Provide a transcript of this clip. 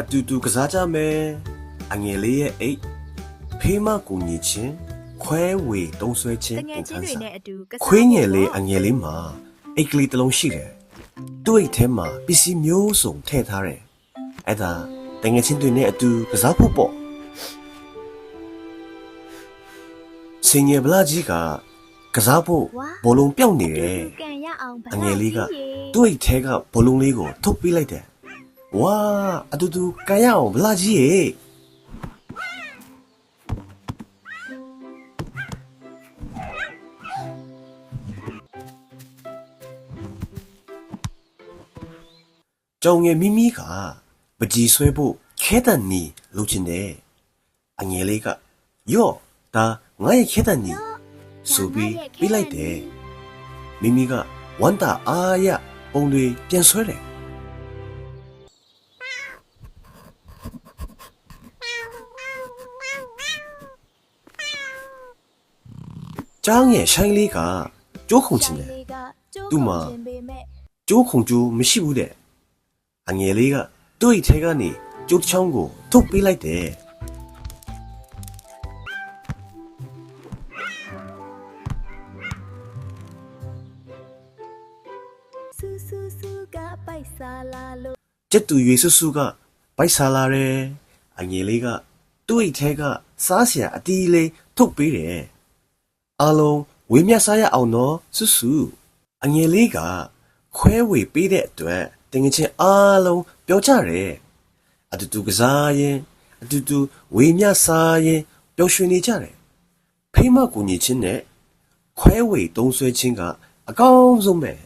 အတူတူကစားကြမယ်အငယ်လေးရဲ့အိတ်ဖေးမကူညီချင်းခွဲဝေတုံးဆွဲခြင်းတငယ်ချင်းတွေစာနဲ့အတူကစားခွေးငယ်လေးအငယ်လေးမှာအိတ်ကလေးတစ်လုံးရှိတယ်သူ့အိတ်ထဲမှာပစ္စည်းမျိုးစုံထည့်ထားတယ်အဲ့ဒါတငယ်ချင်းတွေနဲ့အတူကစားဖို့ပေါ့စင်ငယ်ဗလာကြီးကကစားဖို့ဘောလုံးပြောင်းနေတယ်ကန်ရအောင်ဗလာအငယ်လေးကကြီးရေသူ့အိတ်ထဲကဘောလုံးလေးကိုထုတ်ပေးလိုက်တယ်။ ဝါအတူတူကန်ရအောင်ဗလာကြီးရေကြောင်ငယ်မိမိကပကြီးဆွဲဖို့ခဲတန်နီလုပ်ချင်တယ်။အငယ်လေးကယော့ဒါငါရဲ့ခဲတန်နီဆိုပြီးပြလိုက်တယ်။မိမိကဝမ်းတာအားရပုံတွေပြန်ဆွဲတယ်။ ចောင်းရဲ့ဆိုင်လေးကကျိုးခုန်ချင်တယ်လေးကကျိုးသူ့မှာကုန်ခြင်းပေမဲ့။ကျိုးခုန်ကျိုးမရှိဘူးတဲ့အငယ်လေးကသူ့အိတ်ထဲကနေကျိုးတစ်ချောင်းကိုထုတ်ပေးလိုက်တယ်ဆူဆူဆူကပိုက်စားလာလို့။ကျက်တူရွေဆူဆူကပိုက်စားလာတယ်။အငယ်လေးကသူ့အိတ်ထဲကစားစရာအတီးလေးထုတ်ပေးတယ်။ အားလုံးဝေးမြတ်စားရအောင်နော်ဆူဆူအငယ်လေးကခွဲဝေပေးတဲ့အတွက်တင်ငချင်းအားလုံးပြောကြတယ်။အတူတူကစားရင်အတူတူဝေးမြတ်စားရင်ပျော်ရွှင်နေကြတယ်။ဖိမကူညီချင်းနဲ့ခွဲဝေတုံးဆွဲချင်းကအကောင်းဆုံးပဲ။